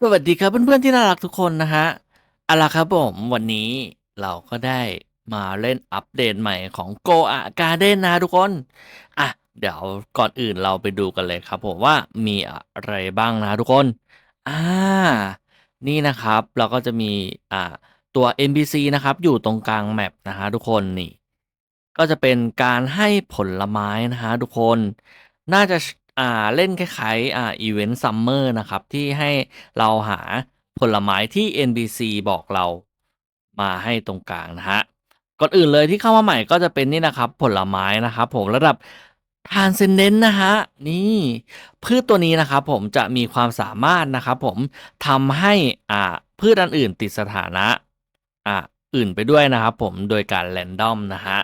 สวัสดีครับเพื่อนๆที่น่ารักทุกคนนะฮะเอาล่ะครับผมวันนี้เราก็ได้มาเล่นอัปเดตใหม่ของ Go a Garden นะทุกคน อะ เดี๋ยวก่อนอื่นเราไปดูกันเลยครับผมว่ามีอะไรบ้างนะทุกคน อ่า นี่นะครับเราก็จะมีอ่าตัว NPC นะครับอยู่ตรงกลางแมปนะฮะทุกคนนี่ ก็จะเป็นการให้ผลไม้นะฮะทุกคน น่าจะ อ่า เล่นคล้ายๆ อ่า อีเวนต์ซัมเมอร์นะครับ ที่ให้เราหาผลไม้ที่ NPC บอกเรามาให้ตรงกลางนะฮะ ก่อนอื่นเลยที่เข้ามาใหม่ก็จะเป็นนี่นะครับ ผลไม้นะครับผมระดับทานเซนเดนนะฮะ นี่พืชตัวนี้นะครับผมจะมีความสามารถนะครับผมทำให้อ่าพืชอันอื่นติดสถานะอ่าอื่นไปด้วยนะครับผมโดยการแรนดอมนะฮะ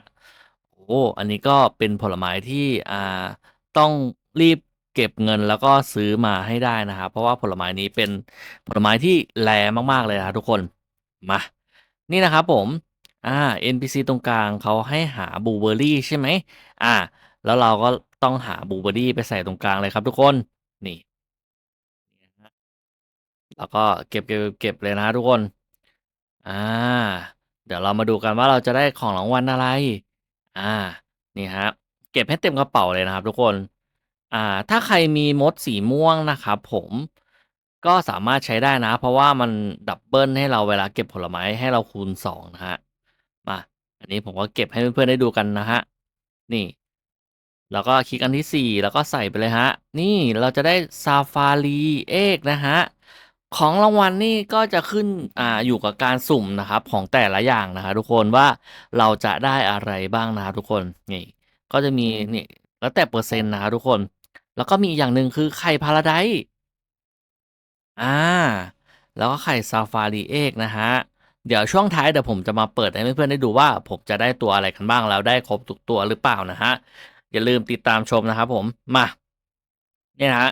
โอ้ อันนี้ก็เป็นผลไม้ที่อ่าต้อง รีบเก็บเงินแล้วก็ซื้อมาให้ได้นะครับ เพราะว่าผลไม้นี้เป็นผลไม้ที่แรมากๆเลยนะครับทุกคนมา นี่นะครับผมอ่า NPC ตรงกลางเขาให้หาบูเบอร์รี่ใช่ไหมอ่า แล้วเราก็ต้องหาบูเบอร์รี่ไปใส่ตรงกลางเลยครับทุกคนนี่แล้วก็เก็บเก็บเก็บเลยนะทุกคน อ่า เดี๋ยวเรามาดูกันว่าเราจะได้ของรางวัลอะไร อ่า นี่ฮะ เก็บให้เต็มกระเป๋าเลยนะครับทุกคน อ่า ถ้าใครมีมดสีม่วงนะครับผม ก็สามารถใช้ได้นะ เพราะว่ามันดับเบิลให้เราเวลาเก็บผลไม้ให้เราคูณสองนะฮะ มา อันนี้ผมก็เก็บให้เพื่อนๆได้ดูกันนะฮะ นี่ แล้วก็คลิกอันที่สี่แล้วก็ใส่ไปเลยฮะ นี่เราจะได้ซาฟารีเอกนะฮะ ของรางวัลนี่ก็จะขึ้นอ่าอยู่กับการสุ่มนะครับของแต่ละอย่างนะครับทุกคนว่าเราจะได้อะไรบ้างนะทุกคน นี่ ก็จะมีนี่แล้วแต่เปอร์เซ็นต์นะทุกคน แล้วก็มีอีกอย่างหนึ่งคือไข่พาราไดซ์อ่า แล้วก็ไข่ซาฟารีเอกนะฮะ เดี๋ยวช่วงท้ายเดี๋ยวผมจะมาเปิดให้เพื่อนๆได้ดูว่า ผมจะได้ตัวอะไรกันบ้างแล้วได้ครบทุกตัวหรือเปล่านะฮะ อย่าลืมติดตามชมนะครับผมมาเนี่ยนะฮะ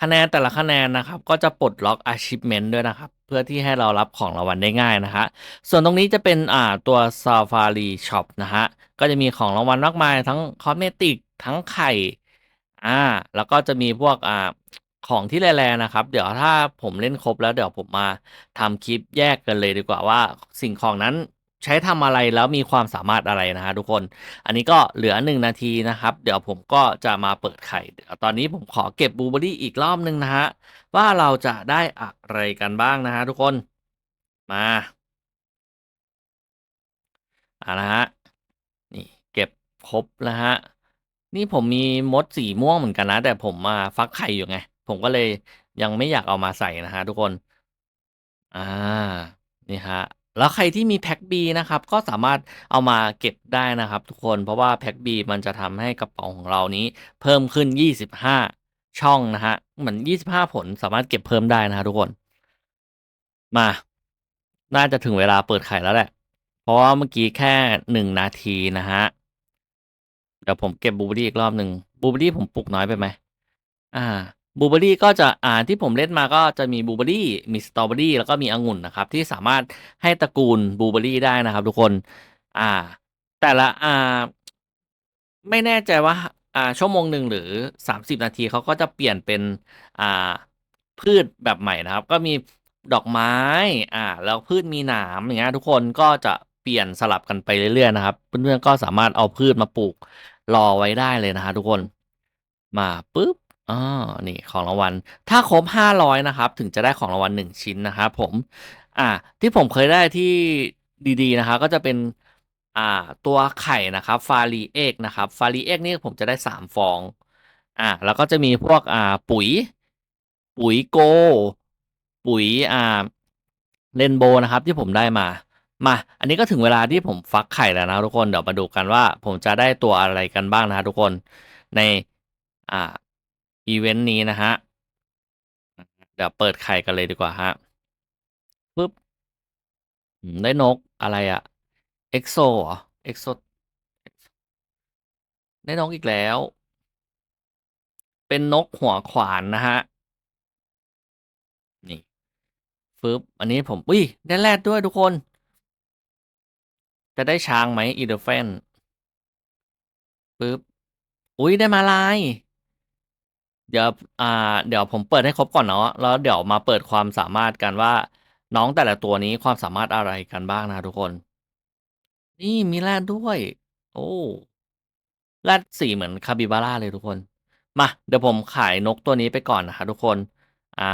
คะแนนแต่ละคะแนนนะครับก็จะปลดล็อก achievement ด้วยนะครับ เพื่อที่ให้เรารับของรางวัลได้ง่ายนะฮะส่วนตรงนี้จะเป็นอ่าตัว Safari Shop นะฮะก็จะมีของรางวัลมากมายทั้งคอสเมติกทั้งไข่ อ่าแล้วก็จะมีพวก อ่า ของที่แรๆนะครับ เดี๋ยวถ้าผมเล่นครบแล้ว เดี๋ยวผมมาทำคลิปแยกกันเลยดีกว่าว่า สิ่งของนั้นใช้ทำอะไรแล้วมีความสามารถอะไรนะฮะทุกคน อันนี้ก็เหลือหนึ่งนาทีนะครับ เดี๋ยวผมก็จะมาเปิดไข่เดี๋ยวตอนนี้ผมขอเก็บบลูเบอรี่อีกรอบนึงนะฮะว่าเราจะได้อะไรกันบ้างนะฮะทุกคนมาอ่านะฮะนี่เก็บครบแล้วฮะ นี่ผมมีมดสีม่วงเหมือนกันนะ แต่ผมมาฟักไข่อยู่ไง ผมก็เลยยังไม่อยากเอามาใส่นะฮะทุกคน อ่า นี่ฮะ แล้วใครที่มีแพ็ก B นะครับ ก็สามารถเอามาเก็บได้นะครับ ทุกคนเพราะว่าแพ็ก B มันจะทำให้กระเป๋าของเรานี้ เพิ่มขึ้น 25 ช่องนะฮะเหมือน 25 ผลสามารถเก็บเพิ่มได้นะฮะทุกคน มา น่าจะถึงเวลาเปิดไข่แล้วแหละ เพราะว่าเมื่อกี้แค่หนึ่งนาทีนะฮะ ดี๋ยวผมเก็บบูเบอรี่อีกรอบหนึ่งบูเบอรี่ผมปลูกน้อยไปไหมอ่าบูเบอรี่ก็จะอ่าที่ผมเล่นมาก็จะมีบูเบอรี่มีสตรอเบอรี่แล้วก็มีองุ่นนะครับ ที่สามารถให้ตระกูลบูเบอรี่ได้นะครับ ทุกคน อ่า แต่ละอ่า ไม่แน่ใจว่า อ่าชั่วโมงหนึ่งหรือสามสิบนาทีเขาก็จะเปลี่ยนเป็นอ่าพืชแบบใหม่นะครับ ก็มีดอกไม้ อ่า แล้วพืชมีหนามอย่างเงี้ยทุกคนก็จะ ปลี่ยนสลับกันไปเรื่อยๆนะครับ เพื่อนๆก็สามารถเอาพืชมาปลูกรอไว้ได้เลยนะฮะทุกคนมาปุ๊บอ๋อนี่ของรางวัล ถ้าครบห้าร้อยนะครับ ถึงจะได้ของรางวัลหนึ่งชิ้นนะครับผม อ่า ที่ผมเคยได้ที่ดีๆนะครับก็จะเป็นอ่าตัวไข่นะครับฟารีเอกนะครับฟารีเอกนี่ผมจะได้สามฟอง อ่าแล้วก็จะมีพวกอ่าปุ๋ย ปุ๋ยโก ปุ๋ยอ่าเรนโบนะครับที่ผมได้มา มา อันนี้ก็ถึงเวลาที่ผมฟักไข่แล้วนะทุกคน เดี๋ยวมาดูกันว่า ผมจะได้ตัวอะไรกันบ้างนะทุกคน ใน อ่า อีเวนต์นี้นะฮะ เดี๋ยวเปิดไข่กันเลยดีกว่าฮะปึ๊บได้นกอะไรอะเอ็กโซเหรอเอ็กโซได้นกอีกแล้ว เป็นนกหัวขวานนะฮะ นี่ฟึบอันนี้ผมอุ้ยได้แรดด้วยทุกคน จะได้ช้างไหมอีเดฟเฟนปึ๊บ อุ้ยได้มาลาย เดี๋ยวอ่า เดี๋ยวผมเปิดให้ครบก่อนเนาะแล้วเดี๋ยวมาเปิดความสามารถกันว่า น้องแต่ละตัวนี้ความสามารถอะไรกันบ้างนะทุกคน นี่มีแรดด้วย โอ้แรดสีเหมือนคาปิบาร่าเลยทุกคน มา เดี๋ยวผมขายนกตัวนี้ไปก่อนนะครับทุกคน อ่า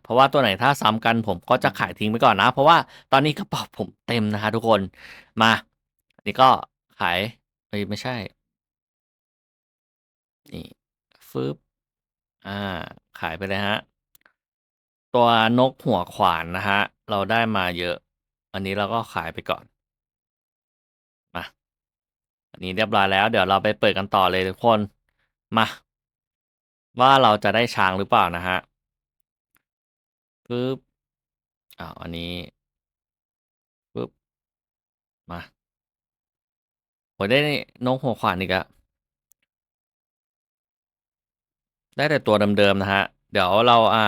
เพราะว่าตัวไหนถ้าซ้ำกันผมก็จะขายทิ้งไปก่อนนะ เพราะว่าตอนนี้กระเป๋าผมเต็มนะครับทุกคนมาอันนี้ก็ขายเอ๊ยไม่ใช่ นี่ฟึบอ่า ขายไปเลยครับตัวนกหัวขวานนะครับเราได้มาเยอะ อันนี้เราก็ขายไปก่อนมาอันนี้เรียบร้อยแล้ว เดี๋ยวเราไปเปิดกันต่อเลยทุกคนมาว่าเราจะได้ช้างหรือเปล่านะครับ ปึ๊บอ้าวอันนี้ปึ๊บมาโอ้โฮได้นกหัวขวานอีกแล้วได้แต่ตัวเดิมๆนะครับเดี๋ยวเราอ่า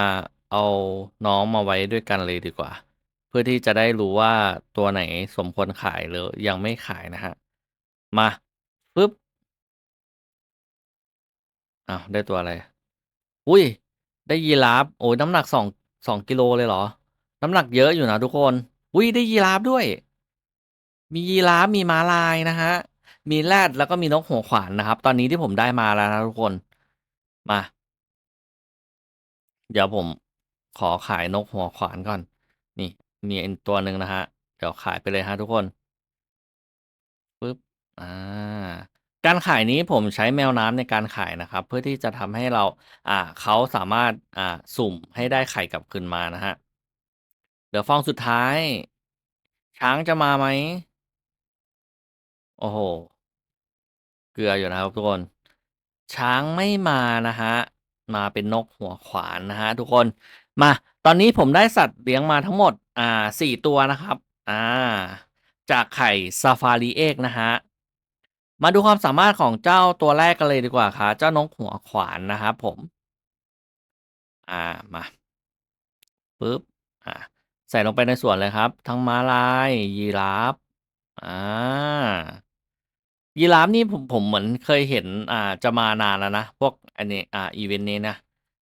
เอาน้องมาไว้ด้วยกันเลยดีกว่า เพื่อที่จะได้รู้ว่าตัวไหนสมควรขายหรือยังไม่ขายนะครับมาปึ๊บอ้าวได้ตัวอะไร อุ๊ยได้ยีราฟโอ้โฮน้ำหนักสอง 2- 2กิโลเลยเหรอ?น้ำหนักเยอะอยู่นะทุกคน อุ๊ยได้ยีราฟด้วย มียีราฟมีม้าลายนะครับมีแรดแล้วก็มีนกหัวขวานนะครับ ตอนนี้ที่ผมได้มาแล้วนะทุกคน มา เดี๋ยวผมขอขายนกหัวขวานก่อน นี่ มีอีกตัวหนึ่งนะครับเดี๋ยวขายไปเลยครับทุกคนปึ๊บ อ่า การขายนี้ผมใช้แมวน้ำในการขายนะครับ เพื่อที่จะทำให้เราอ่าเขาสามารถอ่าสุ่มให้ได้ไข่กลับคืนมานะครับเหลือฟองสุดท้าย ช้างจะมาไหม?โอ้โฮเกลืออยู่นะครับทุกคน ช้างไม่มานะครับมาเป็นนกหัวขวานนะครับทุกคน มา ตอนนี้ผมได้สัตว์เลี้ยงมาทั้งหมด อ่า4ตัวนะครับ อ่า จากไข่ Safari Egg นะครับ มาดูความสามารถของเจ้าตัวแรกกันเลยดีกว่าครับเจ้านกหัวขวานนะครับผมอามาปึ๊บอ่าใส่ลงไปในส่วนเลยครับ ทั้งม้าลายยีราฟอายีราฟนี่ผมผมเหมือนเคยเห็นอ่าจะมานานแล้วนะ พวกอันนี้อ่าอิเวนต์นี้นะ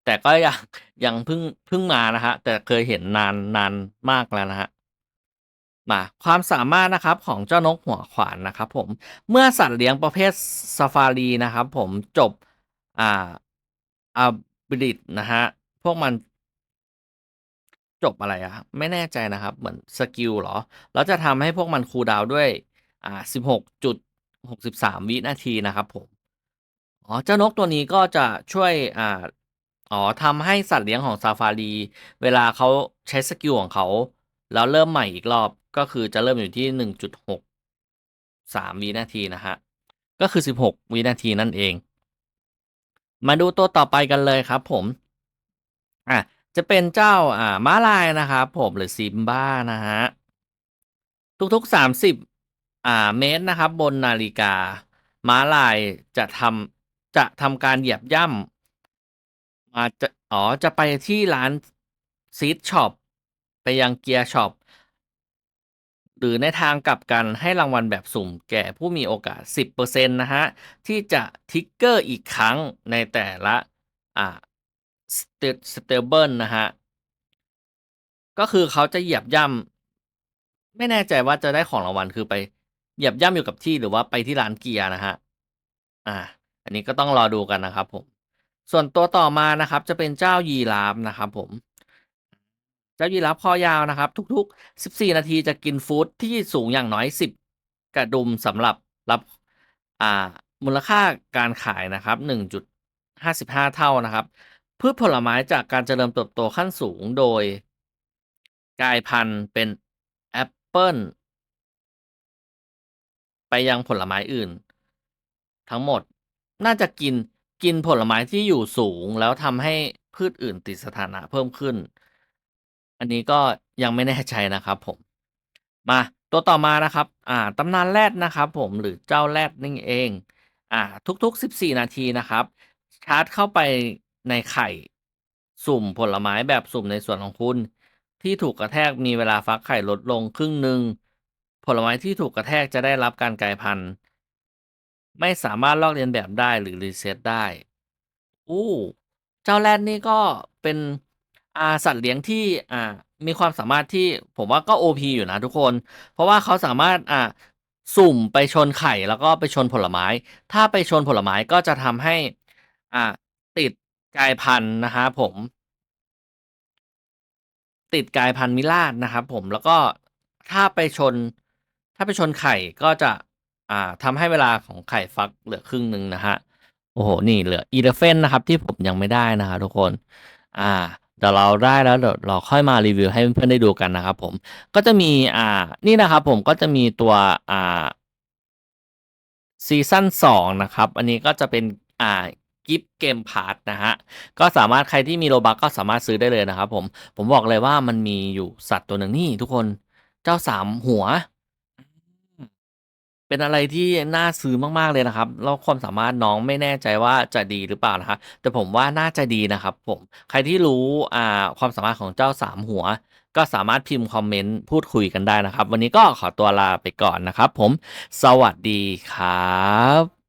แต่ก็ยังยังเพิ่งเพิ่งมานะครับแต่เคยเห็นนานนานมากแล้วนะครับ มาความสามารถนะครับของเจ้านกหัวขวานนะครับผมเมื่อสัตว์เลี้ยงประเภท Safari นะครับผมจบอ่า Ability นะครับพวกมันจบอะไรอะไม่แน่ใจนะครับ เหมือนสกิลเหรอ?แล้วจะทำให้พวกมันคูลดาวด้วยอ่า16.63วินาทีนะครับผมอ๋อเจ้านกตัวนี้ก็จะช่วยอ่าอ๋อทำให้สัตว์เลี้ยงของ Safari เวลาเขาใช้สกิลของเขาแล้วเริ่มใหม่อีกรอบ ก็คือจะเริ่มอยู่ที่ 1.63 วินาทีนะครับก็คือ 16 วินาทีนั่นเอง มาดูตัวต่อไปกันเลยครับผม อ่าจะเป็นเจ้าอ่าม้าลายนะครับผมหรือ Simba นะครับทุกๆ 30 อ่าเมตรนะครับ บนนาฬิกา ม้าลายจะทำจะทำการเหยียบย่ำอาจะอ๋อ จะไปที่ร้าน Seed Shop ไปยัง Gear Shop หรือในทางกลับกันให้รางวัลแบบสุ่มแก่ผู้มีโอกาส 10%นะครับที่จะทิกเกอร์อีกครั้งในแต่ละอ่าสเต Stable นะครับก็คือเขาจะเหยียบย่ำไม่แน่ใจว่าจะได้ของรางวัลคือไปเหยียบย่ำอยู่กับที่หรือว่าไปที่ร้านเกียร์นะครับอาอันนี้ก็ต้องรอดูกันนะครับผม ส่วนตัวต่อมานะครับจะเป็นเจ้ายีราฟนะครับผม เจ้ายีราฟคอยาวนะครับ ทุก ๆ 14 นาทีจะกินฟู้ดที่สูงอย่างน้อย 10 กระดุมสำหรับรับอ่ามูลค่าการขายนะครับ 1.55 เท่านะครับ พืชผลไม้จากการเจริญเติบโตขั้นสูงโดย กลายพันธุ์เป็นแอปเปิลไปยังผลไม้อื่น ทั้งหมดน่าจะกินกินผลไม้ที่อยู่สูงแล้วทำให้พืชอื่นติดสถานะเพิ่มขึ้น อันนี้ก็ยังไม่แน่ใจนะครับผม มาตัวต่อมานะครับ อ่าตำนานแรดนะครับ ผมหรือเจ้าแรดนั่นเอง อ่า ทุกๆ 14 นาทีนะครับ ชาร์จเข้าไปในไข่ สุ่มผลไม้แบบสุ่มในส่วนของคุณ ที่ถูกกระแทกมีเวลาฟักไข่ลดลงครึ่งหนึ่งผลไม้ที่ถูกกระแทกจะได้รับการกลายพันธุ์ ไม่สามารถลอกเลียนแบบได้หรือ reset ได้โอ้เจ้าแรดนี่ก็เป็น อ่า สัตว์เลี้ยงที่ อ่า มีความสามารถที่ผมว่าก็โอพอยู่นะทุกคน เพราะว่าเขาสามารถ อ่า สุ่มไปชนไข่ แล้วก็ไปชนผลไม้ ถ้าไปชนผลไม้ก็จะทำให้ อ่า ติดกลายพันธุ์นะครับผม ติดกลายพันธุ์มิราชนะครับผม แล้วก็ถ้าไปชน ถ้าไปชนไข่ก็จะ อ่าทำให้เวลาของไข่ฟักเหลือครึ่งหนึ่งนะฮะ โอ้โห นี่เหลืออีเลฟเฟนนะครับ ที่ผมยังไม่ได้นะครับทุกคน อ่า เดี๋ยวเราได้แล้วเดี๋ยวเราค่อยมารีวิวให้เพื่อนๆได้ดูกันนะครับผมก็จะมีอ่านี่นะครับผมก็จะมีตัวอ่าซีซั่นสองนะครับ อันนี้ก็จะเป็นอ่ากิฟต์เกมพาร์ทนะฮะ ก็สามารถใครที่มีโลบักก็สามารถซื้อได้เลยนะครับผม ผมบอกเลยว่ามันมีอยู่สัตว์ตัวหนึ่งนี่ทุกคน เจ้าสามหัว เป็นอะไรที่น่าซื้อมากๆเลยนะครับแล้วความสามารถน้องไม่แน่ใจว่าจะดีหรือเปล่านะครับแต่ผมว่าน่าจะดีนะครับผมใครที่รู้อ่าความสามารถของเจ้าสามหัว ก็สามารถพิมพ์คอมเมนต์พูดคุยกันได้นะครับ วันนี้ก็ขอตัวลาไปก่อนนะครับ ผม สวัสดีครับ